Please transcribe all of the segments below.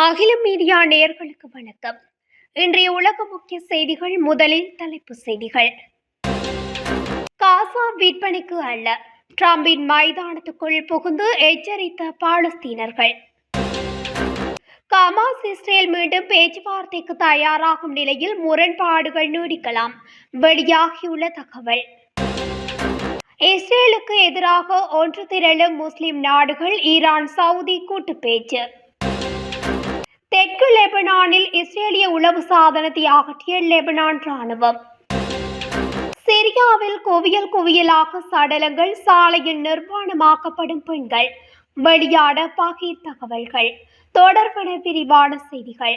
அகிலம் மீடியா நேயர்களுக்கு வணக்கம். இன்றைய உலக முக்கிய செய்திகள் முதலில் தலைப்பு செய்திகள். காசா விற்பனைக்கு அல்ல. டிரம்பின் மைதானத்துக்குள் புகுந்து எச்சரித்த பாலஸ்தீனர்கள். கமாஸ் இஸ்ரேல் மீண்டும் பேச்சுவார்த்தைக்கு தயாராகும் நிலையில் முரண்பாடுகள் நீடிக்கலாம். வெளியாகியுள்ள தகவல். இஸ்ரேலுக்கு எதிராக ஒன்று திரளும் முஸ்லிம் நாடுகள் ஈரான் சவுதி கூட்டு பேச்சு. தெற்கு லெபனானில் இஸ்ரேலிய உளவு சாதனத்தை அகற்றிய லெபனான் ராணுவம் சிரியாவில் குவியல் குவியலாக சடலங்கள் சாலையில் நிர்வாணமாக்கப்படும் பெண்கள். வெளியாட பகை தகவல்கள். தொடர்பன விரிவான செய்திகள்.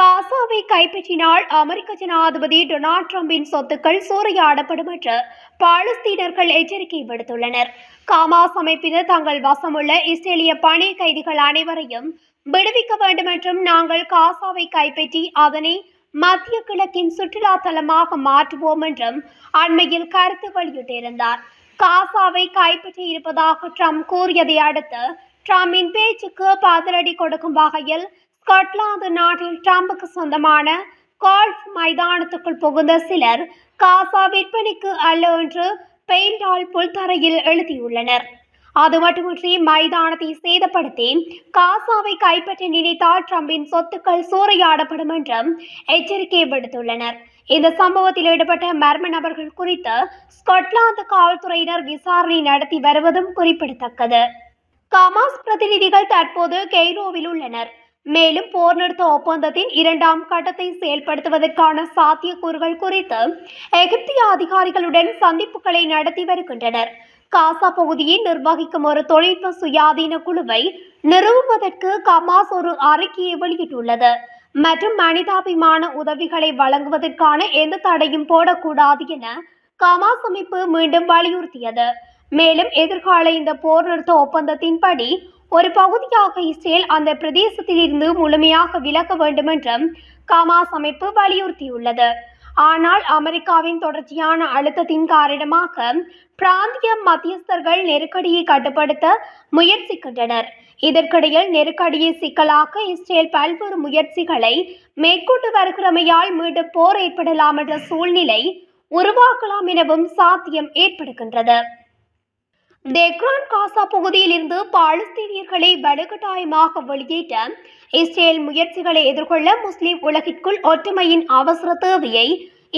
காசாவை கைப்பற்றினால் அமெரிக்க ஜனாதிபதி டொனால்ட் ட்ரம்பின் சொத்துக்கள் சூறையாடப்படும் என்று பாலஸ்தீனர்கள் எச்சரிக்கை விடுத்துள்ளனர். காமாஸ் அமைப்பினர் தங்கள் வசமுள்ள இஸ்ரேலிய பணி கைதிகள் அனைவரையும் விடுவிக்க வேண்டும் என்றும் நாங்கள் காசாவை கைப்பற்றி அதனை மத்திய கிழக்கின் சுற்றுலா தலமாக மாற்றுவோம் என்றும் அண்மையில் கருத்து வெளியிட்டிருந்தார். காசாவை கைப்பற்றி இருப்பதாக ட்ரம்ப் கூறியதை அடுத்து ட்ரம்பின் பேச்சுக்கு பதிலடி கொடுக்கும் வகையில் ஸ்காட்லாந்து நாட்டில் ட்ரம்புக்கு சொந்தமான கால்ஃப் மைதானத்துக்குள் புகுந்த சிலர் காசா விற்பனைக்கு அல்ல என்று பெயிண்டால் புல்தரையில் எழுதியுள்ளனர். அது மட்டுமின்றி மைதானத்தை சேதப்படுத்தி காசாவை கைப்பற்ற நினைத்தால் ட்ரம்பின் சொத்துக்கள் சூறையாடப்படும் என்றும் எச்சரிக்கை விடுத்துள்ளனர். இந்த சம்பவத்தில் ஈடுபட்ட மர்ம நபர்கள் குறித்து ஸ்காட்லாந்து காவல்துறையினர் விசாரணை நடத்தி வருவதும் குறிப்பிடத்தக்கது. கமாஸ் பிரதிநிதிகள் தற்போது கெய்ரோவில் உள்ளனர். மேலும் போர் நிறுத்த ஒப்பந்தத்தின் இரண்டாம் கட்டத்தை செயல்படுத்துவதற்கான சாத்தியக்கூறுகள் குறித்து எகிப்திய அதிகாரிகளுடன் சந்திப்புகளை நடத்தி வருகின்றனர். காசா பகுதியை நிர்வகிக்கும் ஒரு தொழில்நுட்ப சுயாதீன குழுவை நிறுவுவதற்கு கமாஸ் ஒரு அறிக்கையை வெளியிட்டுள்ளது. மற்றும் மனிதாபிமான உதவிகளை வழங்குவதற்கான எந்த தடையும் போடக்கூடாது என கமாஸ் அமைப்பு மீண்டும் வலியுறுத்தியது. மேலும் எதிர்கால இந்த போர் நிறுத்த ஒப்பந்தத்தின்படி ஒரு பகுதியாக இஸ்ரேல் அந்த பிரதேசத்திலிருந்து முழுமையாக விலக வேண்டும் என்றும் கமாஸ் அமைப்பு வலியுறுத்தியுள்ளது. ஆனால் அமெரிக்காவின் தொடர்ச்சியான அழுத்தத்தின் காரணமாக பிராந்திய மத்தியஸ்தர்கள் நெருக்கடியை கட்டுப்படுத்த முயற்சிக்கின்றனர். இதற்கிடையில் நெருக்கடியை சிக்கலாக்க இஸ்ரேல் பல்வேறு முயற்சிகளை மேற்கொண்டு வருகிறமையால் மீண்டும் போர் ஏற்படலாம் என்ற சூழ்நிலை உருவாக்கலாம் எனவும் சாத்தியம் ஏற்படுகின்றது. தெக்ரான் காசா பகுதியிலிருந்து பாலஸ்தீனியர்களை வலுக்கட்டாயமாக வெளியேற்ற இஸ்ரேல் முயற்சிகளை எதிர்கொள்ள முஸ்லிம் உலகிற்குள் ஒற்றுமையின் அவசர தேவையை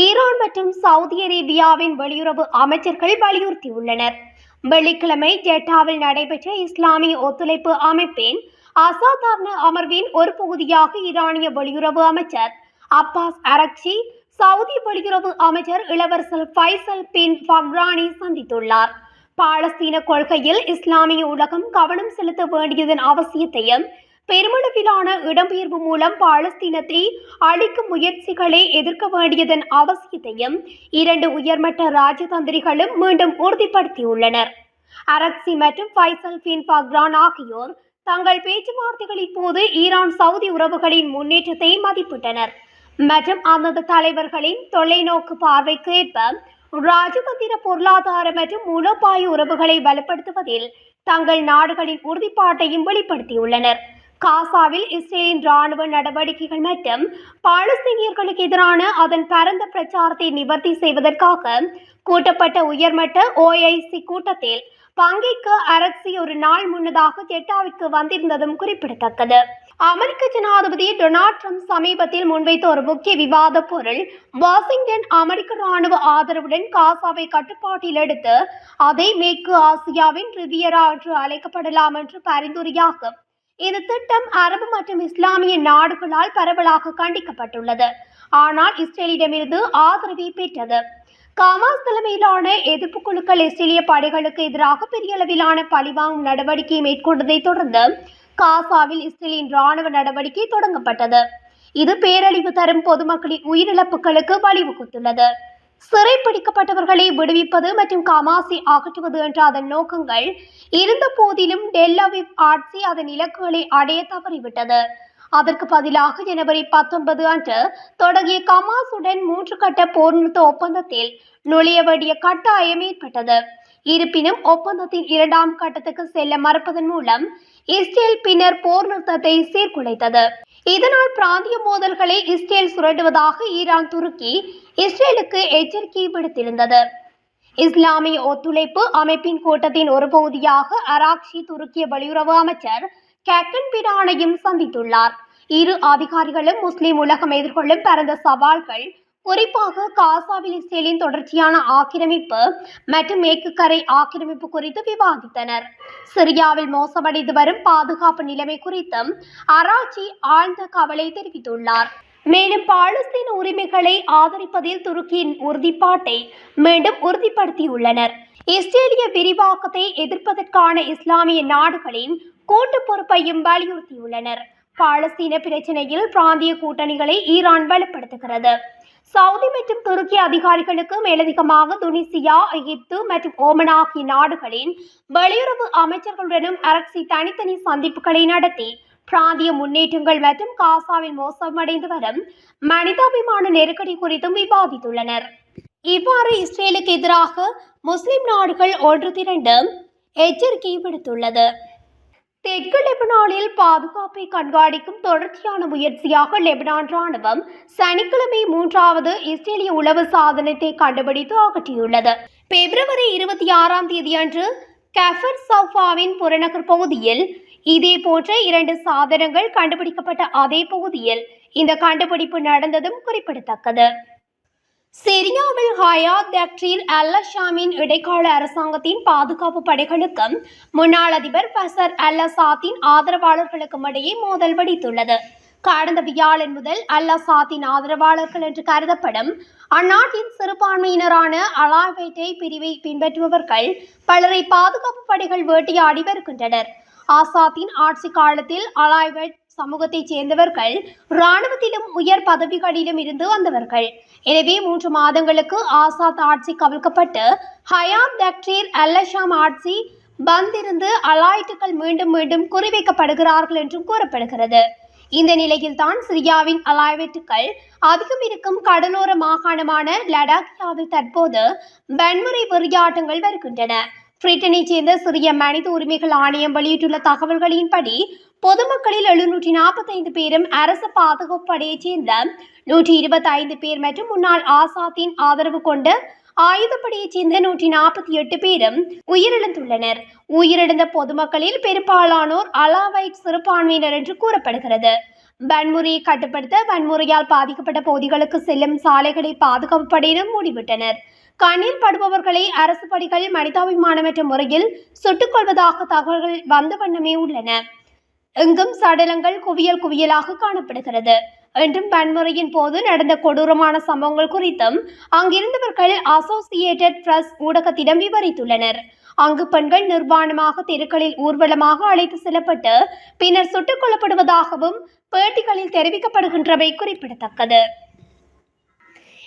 ஈரான் மற்றும் சவுதி அரேபியாவின் வெளியுறவு அமைச்சர்கள் வலியுறுத்தியுள்ளனர். வெள்ளிக்கிழமை ஜெட்டாவில் நடைபெற்ற இஸ்லாமிய ஒத்துழைப்பு அமைப்பின் அசாதாரண அமர்வின் ஒரு பகுதியாக ஈரானிய வெளியுறவு அமைச்சர் அப்பாஸ் அரக்சி சவுதி வெளியுறவு அமைச்சர் இளவரசர் ஃபைசல் பின் ஃபம்ரானி சந்தித்துள்ளார். பாலஸ்தீன கொள்கையில் இஸ்லாமிய உலகம் கவனம் செலுத்த வேண்டியதன் அவசியத்தையும் பெருமளவிலான இடம்பெயர்வு மூலம் பாலஸ்தீனத்தை அழிக்கும் முயற்சிகளை எதிர்க்க வேண்டியதன் அவசியத்தையும் இரண்டு உயர்மட்ட ராஜதந்திரிகளும் மீண்டும் உறுதிப்படுத்தியுள்ளனர். அரக்சி மற்றும் ஃபைசல் பின் பக்ரான் ஆகியோர் தங்கள் பேச்சுவார்த்தைகளின் போது ஈரான் சவுதி உறவுகளின் முன்னேற்றத்தை மதிப்பிட்டனர். மற்றும் அந்தந்த தலைவர்களின் தொலைநோக்கு பார்வைக்கு ஏற்ப ராஜதந்திர பொருளாதார மற்றும் மூலோபாய உறவுகளை வலுப்படுத்துவதில் தங்கள் நாடுகளின் உறுதிப்பாட்டையும் வெளிப்படுத்தியுள்ளனர். காசாவில் இஸ்ரேலின் ராணுவ நடவடிக்கைகள் மற்றும் பாலஸ்தீனியர்களுக்கு எதிரான அதன் பரந்த பிரச்சாரத்தை நிவர்த்தி செய்வதற்காக கூட்டப்பட்ட உயர்மட்ட ஓஐசி கூட்டத்தில் பங்கேற்க அரசி ஒரு நாள் முன்னதாக ஜெட்டாவிற்கு வந்திருந்ததும் குறிப்பிடத்தக்கது. அமெரிக்க ஜனாதிபதி டொனால்ட் ட்ரம்ப் சமீபத்தில் முன்வைத்த ஒரு முக்கிய விவாத பொருள் வாஷிங்டன் அமெரிக்க ராணுவ ஆதரவுடன் காசாவை கட்டுப்பாட்டில் எடுத்து அதை மேற்கு ஆசியாவின் ரிவியரா என்று அழைக்கப்படலாம் என்று பரிந்துரையாகும். இந்த திட்டம் அரபு மற்றும் இஸ்லாமிய நாடுகளால் பரவலாக கண்டிக்கப்பட்டுள்ளது. ஆனால் இஸ்ரேலிடமிருந்து ஆதரவை பெற்றது. காமாஸ் தலைமையிலான எதிர்ப்பு குழுக்கள் இஸ்ரேலிய படைகளுக்கு எதிராக பெரிய அளவிலான பழிவாங்கும் நடவடிக்கையை மேற்கொண்டதை தொடர்ந்து காசாவில் இஸ்ரேலின் ராணுவ நடவடிக்கை தொடங்கப்பட்டது. இது பேரழிவு தரும் பொதுமக்களின் உயிரிழப்புகளுக்கு வழிவகுத்துள்ளது. சிறைப்பிடிக்கப்பட்டவர்களை விடுவிப்பது மற்றும் கமாசி அகற்றுவது என்ற அதன் நோக்கங்கள் இருந்த போதிலும் டெல்லவிவ் ஆட்சி அதன் இலக்குகளை அடைய தவறிவிட்டது. அதற்கு பதிலாக ஜனவரி பத்தொன்பது அன்று தொடங்கிய கமாசுடன் மூன்று கட்ட போர் நிறுத்த ஒப்பந்தத்தில் நுழைய வேண்டிய கட்டாயம் ஏற்பட்டது. இருப்பினும் ஒப்பந்தத்தின் இரண்டாம் கட்டத்துக்கு செல்ல மறுப்பதன் மூலம் இஸ்ரேல் பின்னர் போர் நிறுத்தத்தை சீர்குலைத்தது. இதனால் பிராந்திய மோதல்களை இஸ்ரேல் சுரண்டுவதாக ஈரான் துருக்கி இஸ்ரேலுக்கு எச்சரிக்கை விடுத்திருந்தது. இஸ்லாமிய ஒத்துழைப்பு அமைப்பின் கூட்டத்தின் ஒரு பகுதியாக அராக்ஷி துருக்கிய வெளியுறவு அமைச்சர் கேப்டன் பிரானையும் சந்தித்துள்ளார். இரு அதிகாரிகளும் முஸ்லிம் உலகம் எதிர்கொள்ளும் பரந்த சவால்கள் குறிப்பாக காசாவில் இஸ்ரேலின் தொடர்ச்சியான ஆக்கிரமிப்பு மற்றும் மேற்கு கரை ஆக்கிரமிப்பு குறித்து விவாதித்தனர். சிரியாவில் மோசமடைந்து வரும் பாதுகாப்பு நிலைமை குறித்தும் அராச்சி ஆழ்ந்த கவலை தெரிவித்துள்ளார். மேலும் பாலஸ்தீன் உரிமைகளை ஆதரிப்பதில் துருக்கியின் உறுதிப்பாட்டை மீண்டும் உறுதிப்படுத்தியுள்ளனர். இஸ்ரேலிய விரிவாக்கத்தை எதிர்ப்பதற்கான இஸ்லாமிய நாடுகளின் கூட்டு பொறுப்பையும் வலியுறுத்தியுள்ளனர். பாலஸ்தீன பிரச்சினையில் பிராந்திய கூட்டணிகளை ஈரான் வலுப்படுத்துகிறது. சவுதி மற்றும் துருக்கி அதிகாரிகளுக்கு மேலதிகமாக துனிசியா எகிப்து மற்றும் ஓமன் ஆகிய நாடுகளின் வெளியுறவு அமைச்சர்களுடனும் அரசி தனித்தனி சந்திப்புகளை நடத்தி பிராந்திய முன்னேற்றங்கள் மற்றும் காசாவில் மோசமடைந்து வரும் மனிதாபிமான நெருக்கடி குறித்தும் விவாதித்துள்ளனர். இவ்வாறு இஸ்ரேலுக்கு எதிராக முஸ்லிம் நாடுகள் ஒன்று திரண்டு எச்சரிக்கை விடுத்துள்ளது. தெற்கு லெபனானில் பாதுகாப்பை கண்காணிக்கும் தொடர்ச்சியான முயற்சியாக லெபனான் ராணுவம் சனிக்கிழமை மூன்றாவது இஸ்ரேலிய உளவு சாதனத்தை கண்டுபிடித்து அகற்றியுள்ளது. பிப்ரவரி இருபத்தி ஆறாம் தேதியன்று கஃபர் சௌஃபாவின் புறநகர் பகுதியில் இதே போன்ற இரண்டு சாதனங்கள் கண்டுபிடிக்கப்பட்ட அதே பகுதியில் இந்த கண்டுபிடிப்பு நடந்ததும் குறிப்பிடத்தக்கது. சிரியாவில் ஹயாத் தக்ரீர் அல் ஷாமின் இடைக்கால அரசாங்கத்தின் பாதுகாப்பு படைகளுக்கும் முன்னாள் அதிபர் பசர் அல் அசாத்தின் ஆதரவாளர்களுக்கும் இடையே மோதல் வெடித்துள்ளது. கடந்த வியாழன் முதல் அல் அசாத்தின் ஆதரவாளர்கள் என்று கருதப்படும் அந்நாட்டின் சிறுபான்மையினரான அலாவேட்டை பிரிவை பின்பற்றுபவர்கள் பலரை பாதுகாப்பு படைகள் வேட்டையாடி வருகின்றனர் ஆசாத்தின் ஆட்சி காலத்தில் அலாய்வெட் சமூகத்தைச் சேர்ந்தவர்கள் இராணுவத்திலும் உயர் பதவிகளிலும் இருந்து வந்தவர்கள். எனவே மூன்று மாதங்களுக்கு ஆசாத் ஆட்சி கவிழ்க்கப்பட்டு ஹயாத் தக்டீர் அல்லஷாம் ஆட்சி பந்திருந்து அலாய்ட்டுகள் மீண்டும் மீண்டும் குறிவைக்கப்படுகிறார்கள் என்றும் கூறப்படுகிறது. இந்த நிலையில் தான் சிரியாவின் அலாய்வெட்டுகள் அதிகம் இருக்கும் கடலோர மாகாணமான லடாக்கியாவில் தற்போது வன்முறை வெறியாட்டங்கள் வருகின்றன. பிரிட்டனைச் சேர்ந்த சிறிய மனித உரிமைகள் ஆணையம் வெளியிட்டுள்ள தகவல்களின்படி பொதுமக்களில் எழுநூற்றி நாற்பத்தைந்து பேரும் அரசு பாதுகாப்பு படையைச் சேர்ந்த நூற்றி இருபத்தி ஐந்து பேர் மற்றும் முன்னாள் ஆசாத்தின் ஆதரவு கொண்ட ஆயுதப்படையைச் சேர்ந்த நூற்றி நாற்பத்தி எட்டு பேரும் உயிரிழந்துள்ளனர். உயிரிழந்த பொதுமக்களில் பெரும்பாலானோர் அலாவைட் சிறுபான்மையினர் என்று கூறப்படுகிறது. வன்முறையை கட்டுப்படுத்த வன்முறையால் பாதிக்கப்பட்ட பகுதிகளுக்கு செல்லும் சாலைகளை பாதுகாப்பு படையினர் மூடிவிட்டனர். கண்ணில் படுபவர்களை அரசு படிகள் மனிதாபிமானமற்ற முறையில் சுட்டுக் கொள்வதாக தகவல்கள் வந்த வண்ணமே உள்ளன. எங்கும் சடலங்கள் குவியல் குவியலாக காணப்படுகிறது. என்றும் வன்முறையின் போது நடந்த கொடூரமான சம்பவங்கள் குறித்தும் அங்கிருந்தவர்கள் அசோசியேட்டட் பிரஸ் ஊடகத்திடம் விவரித்துள்ளனர். அங்கு பெண்கள் நிர்வாணமாக தெருக்களில் ஊர்வலமாக அழைத்து செல்லப்பட்டு பின்னர் சுட்டுக் கொல்லப்படுவதாகவும் பேட்டிகளில் தெரிவிக்கப்படுகின்றவை குறிப்பிடத்தக்கது.